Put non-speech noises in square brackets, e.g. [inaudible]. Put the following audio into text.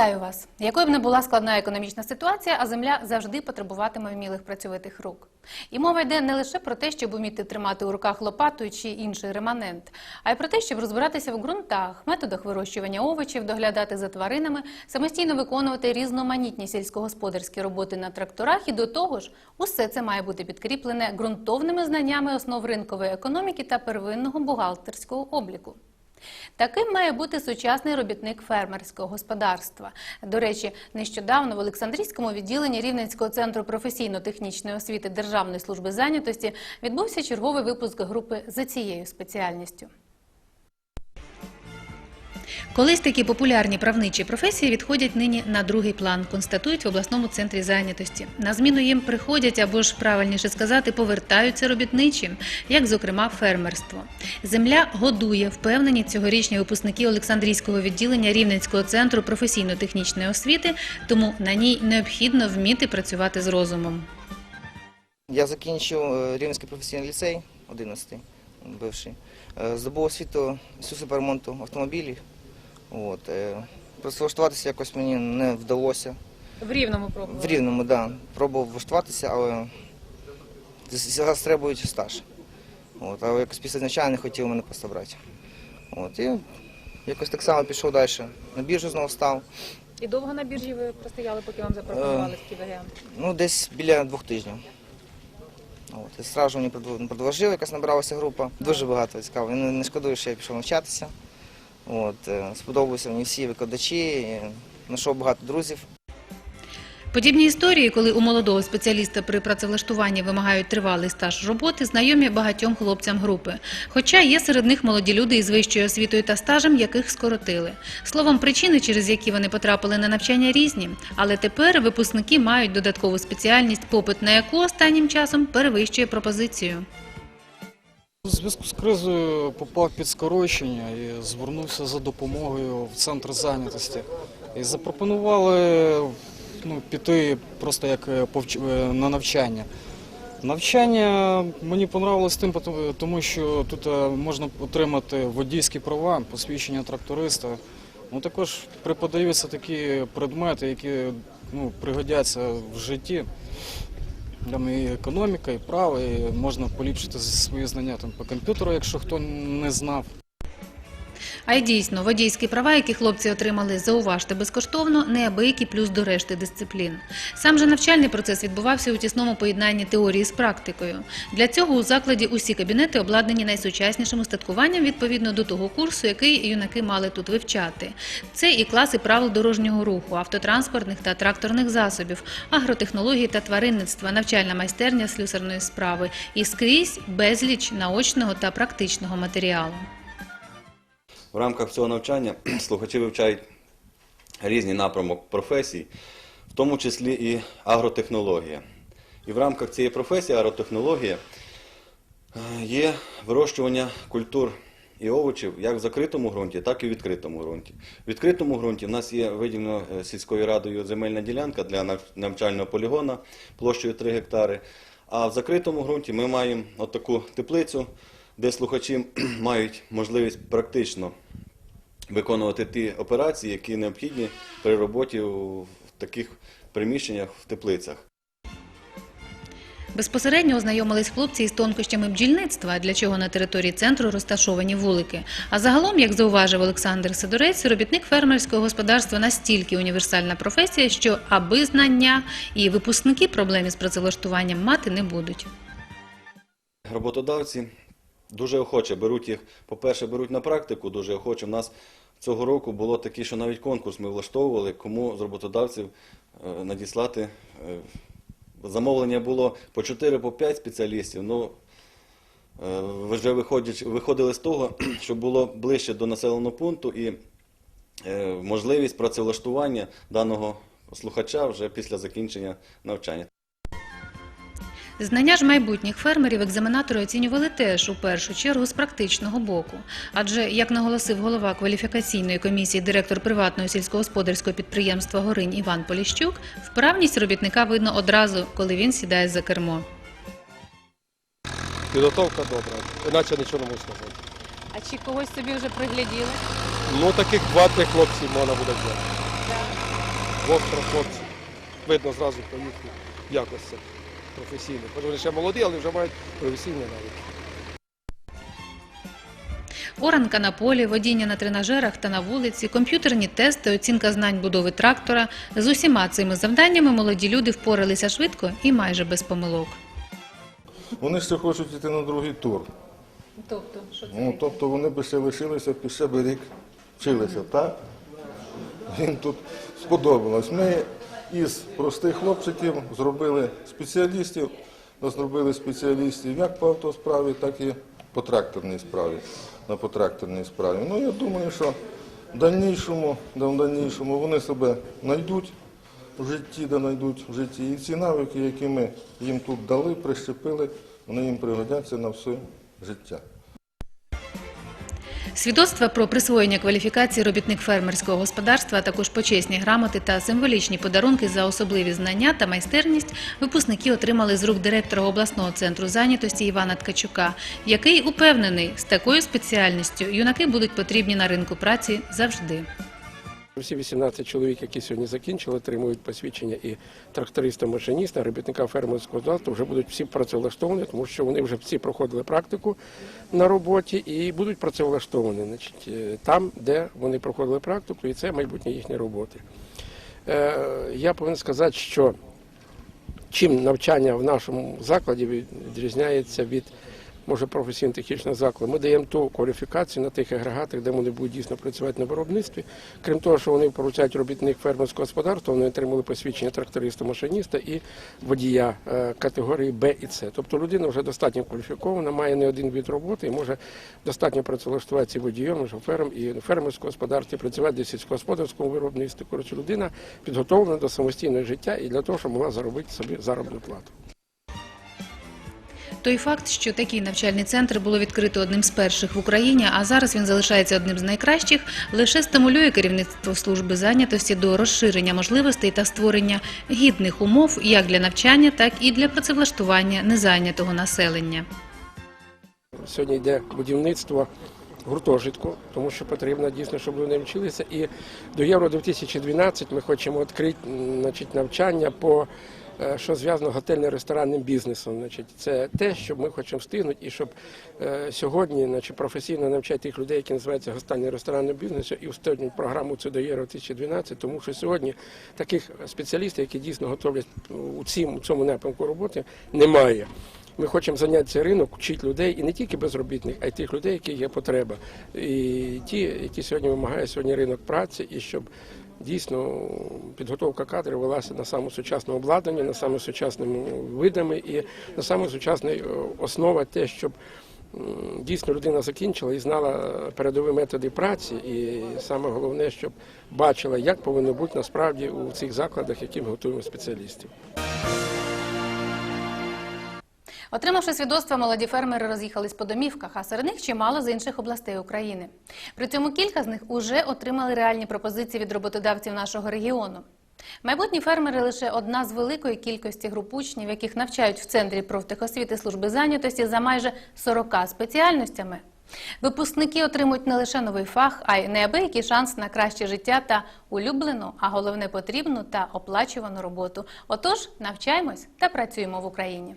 Вітаю вас! Якою б не була складна економічна ситуація, а земля завжди потребуватиме вмілих працьовитих рук. І мова йде не лише про те, щоб уміти тримати у руках лопату чи інший реманент, а й про те, щоб розбиратися в ґрунтах, методах вирощування овочів, доглядати за тваринами, самостійно виконувати різноманітні сільськогосподарські роботи на тракторах. І до того ж, усе це має бути підкріплене ґрунтовними знаннями основ ринкової економіки та первинного бухгалтерського обліку. Таким має бути сучасний робітник фермерського господарства. До речі, нещодавно в Олександрійському відділенні Рівненського центру професійно-технічної освіти Державної служби зайнятості відбувся черговий випуск групи за цією спеціальністю. Колись такі популярні правничі професії відходять нині на другий план, констатують в обласному центрі зайнятості. На зміну їм приходять або ж правильніше сказати, повертаються робітничі, як зокрема фермерство. Земля годує, впевнені цьогорічні випускники Олександрійського відділення Рівненського центру професійно-технічної освіти, тому на ній необхідно вміти працювати з розумом. Я закінчив е, Рівненський професійний ліцей, 11-й, бивший. Е, Здобув освіту з автомобілів. От. е, Працевлаштуватися якось мені не вдалося. В рівному пробували? В Рівному, так. Да. Пробував влаштуватися, але зараз требують стаж. От. Але якось після навчання не хотів мене просто брати. От. І якось так само пішов далі. На біржу знову став. І довго на біржі ви простояли, поки вам запропонували такий варіант? Ну, десь біля двох тижнів. От, і зразу мені продов- предложили, якась набралася група. Дуже багато цікаво. Я не шкодую, що я пішов навчатися. От, е, сподобалися мені всі викладачі, знайшов багато друзів. Подібні історії, коли у молодого спеціаліста при працевлаштуванні вимагають тривалий стаж роботи, знайомі багатьом хлопцям групи. Хоча є серед них молоді люди із вищою освітою та стажем, яких скоротили. Словом, причини, через які вони потрапили на навчання, різні. Але тепер випускники мають додаткову спеціальність, попит на яку останнім часом перевищує пропозицію. У зв'язку з кризою попав під скорочення і звернувся за допомогою в центр зайнятості. І запропонували ну, піти просто як е, е, на навчання. Навчання мені понравилось тим, тому що тут е, можна отримати водійські права, посвідчення тракториста. Ну, також преподаються такі предмети, які ну, пригодяться в житті. Там і економіка, і право, і можна поліпшити свої знання там, по комп'ютеру, якщо хто не знав. А й дійсно, водійські права, які хлопці отримали, зауважте безкоштовно, неабиякий плюс до решти дисциплін. Сам же навчальний процес відбувався у тісному поєднанні теорії з практикою. Для цього у закладі усі кабінети обладнані найсучаснішим устаткуванням відповідно до того курсу, який юнаки мали тут вивчати. Це і класи правил дорожнього руху, автотранспортних та тракторних засобів, агротехнології та тваринництва, навчальна майстерня слюсарної справи і скрізь безліч наочного та практичного матеріалу. В рамках цього навчання [clears throat] слухачі вивчають різні напрямок професій, в тому числі і агротехнологія. І в рамках цієї професії агротехнологія е, є вирощування культур і овочів як в закритому ґрунті, так і в відкритому ґрунті. В відкритому ґрунті в нас є виділена е, сільською радою земельна ділянка для навчального полігона площею 3 гектари. А в закритому ґрунті ми маємо отаку теплицю, де слухачі [clears throat] мають можливість практично виконувати ті операції, які необхідні при роботі в таких приміщеннях в теплицях. Безпосередньо ознайомились хлопці із тонкощами бджільництва, для чого на території центру розташовані вулики. А загалом, як зауважив Олександр Сидорець, робітник фермерського господарства настільки універсальна професія, що аби знання і випускники проблем із працевлаштуванням мати не будуть. Роботодавці дуже охоче беруть їх, по-перше, беруть на практику дуже охоче. У нас цього року було таке, що навіть конкурс ми влаштовували, кому з роботодавців е, надіслати. е, Замовлення було по 4 по 5 спеціалістів. Ну, е, вже виходять, виходили з того, [clears throat] що було ближче до населеного пункту і можливість працевлаштування даного слухача вже після закінчення навчання. Знання ж майбутніх фермерів екзаменатори оцінювали теж у першу чергу з практичного боку. Адже, як наголосив голова кваліфікаційної комісії, директор приватного сільськогосподарського підприємства Горинь Іван Поліщук, вправність робітника видно одразу, коли він сідає за кермо. Підготовка добра, іначе нічого не можу сказати. А чи когось собі вже пригляділи? Ну таких два-три хлопці можна буде взяти. востро хлопці. Видно зразу по їхніх якостях професійних. Може, Вони ще молоді, але вже мають професійні навики. Оранка на полі, водіння на тренажерах та на вулиці, комп'ютерні тести, оцінка знань будови трактора. З усіма цими завданнями молоді люди впоралися швидко і майже без помилок. Вони ще хочуть йти на другий тур. Тобто, що Ну, тобто вони би ще лишилися, б ще би рік вчилися, так? Їм тут сподобалось. Ми із простих хлопчиків зробили спеціалістів, зробили спеціалістів як по автосправі, так і по тракторній справі. На потракторній справі. Ну, я думаю, що в дальнішому, да, в дальнішому вони себе знайдуть в житті, де знайдуть в житті. І ці навики, які ми їм тут дали, прищепили, вони їм пригодяться на все життя. Свідоцтва про присвоєння кваліфікації робітник фермерського господарства, а також почесні грамоти та символічні подарунки за особливі знання та майстерність випускники отримали з рук директора обласного центру зайнятості Івана Ткачука, який упевнений, з такою спеціальністю юнаки будуть потрібні на ринку праці завжди. Всі 18 чоловік, які сьогодні закінчили, отримують посвідчення і тракториста, машиніста, робітника фермерського господарства вже будуть всі працевлаштовані, тому що вони вже всі проходили практику на роботі і будуть працевлаштовані значить, е, там, де вони проходили практику, і це майбутнє їхні роботи. Е, Я повинен сказати, що чим навчання в нашому закладі відрізняється від може професійно-технічного закладу. Ми даємо ту кваліфікацію на тих агрегатах, де вони будуть дійсно працювати на виробництві. Крім того, що вони поручають робітник фермерського господарства, вони отримали посвідчення тракториста, машиніста і водія е, категорії Б і С. Тобто людина вже достатньо кваліфікована, має не один від роботи і може достатньо працевлаштуватися водієм, шофером, і в фермерському господарстві, працювати в сільськогосподарському виробництві. Коротше, людина підготовлена до самостійного життя і для того, щоб могла заробити собі заробітну плату. Той факт, що такий навчальний центр було відкрито одним з перших в Україні, а зараз він залишається одним з найкращих, лише стимулює керівництво служби зайнятості до розширення можливостей та створення гідних умов як для навчання, так і для працевлаштування незайнятого населення. Сьогодні йде будівництво гуртожитку, тому що потрібно дійсно, щоб вони вчилися. І до Євро 2012 ми хочемо відкрити значить, навчання по що зв'язано готельно-ресторанним бізнесом. Значить, це те, що ми хочемо встигнути, і щоб е, сьогодні значить, професійно навчати тих людей, які називаються готельно-ресторанним бізнесом, і встигнути програму цю до Євро 2012, тому що сьогодні таких спеціалістів, які дійсно готовлять у цьому напрямку роботи, немає. Ми хочемо зайняти цей ринок, вчити людей і не тільки безробітних, а й тих людей, які є потреба. І ті, які сьогодні вимагає ринок праці, і щоб дійсно підготовка кадрів велася на саме сучасне обладнання, на саме сучасними видами і на саме сучасна е, основа те, щоб дійсно людина закінчила і знала передові методи праці, і саме головне, щоб бачила, як повинно бути насправді у цих закладах, які готуємо спеціалістів. Отримавши свідоцтва, молоді фермери роз'їхались по домівках, а серед них чимало з інших областей України. При цьому кілька з них уже отримали реальні пропозиції від роботодавців нашого регіону. Майбутні фермери лише одна з великої кількості груп учнів, яких навчають в центрі профтехосвіти служби зайнятості за майже 40 спеціальностями. Випускники отримують не лише новий фах, а й неабиякий шанс на краще життя та улюблену, а головне потрібну та оплачувану роботу. Отож, навчаємось та працюємо в Україні.